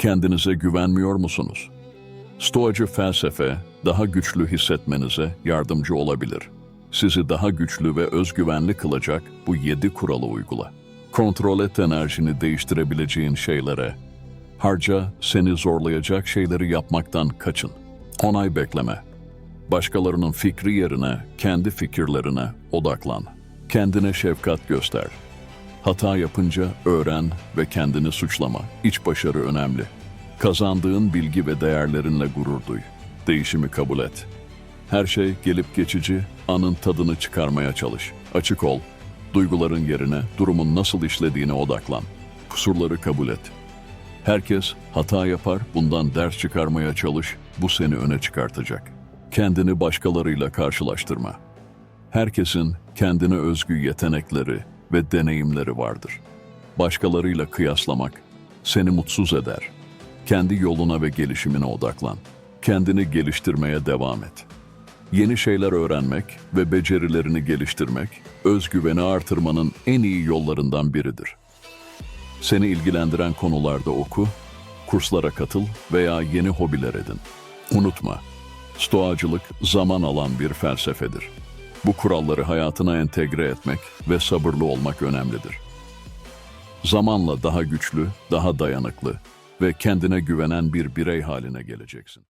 Kendinize güvenmiyor musunuz? Stoacı felsefe daha güçlü hissetmenize yardımcı olabilir. Sizi daha güçlü ve özgüvenli kılacak bu yedi kuralı uygula. Kontrol et enerjini değiştirebileceğin şeylere. Harca seni zorlayacak şeyleri yapmaktan kaçın. Onay bekleme. Başkalarının fikri yerine kendi fikirlerine odaklan. Kendine şefkat göster. Hata yapınca öğren ve kendini suçlama. İç başarı önemli. Kazandığın bilgi ve değerlerinle gurur duy. Değişimi kabul et. Her şey gelip geçici, anın tadını çıkarmaya çalış. Açık ol. Duyguların yerine durumun nasıl işlediğine odaklan. Kusurları kabul et. Herkes hata yapar, bundan ders çıkarmaya çalış, bu seni öne çıkartacak. Kendini başkalarıyla karşılaştırma. Herkesin kendine özgü yetenekleri ve deneyimleri vardır. Başkalarıyla kıyaslamak seni mutsuz eder. Kendi yoluna ve gelişimine odaklan. Kendini geliştirmeye devam et. Yeni şeyler öğrenmek ve becerilerini geliştirmek, özgüveni artırmanın en iyi yollarından biridir. Seni ilgilendiren konularda oku, kurslara katıl veya yeni hobiler edin. Unutma, stoacılık zaman alan bir felsefedir. Bu kuralları hayatına entegre etmek ve sabırlı olmak önemlidir. Zamanla daha güçlü, daha dayanıklı ve kendine güvenen bir birey haline geleceksin.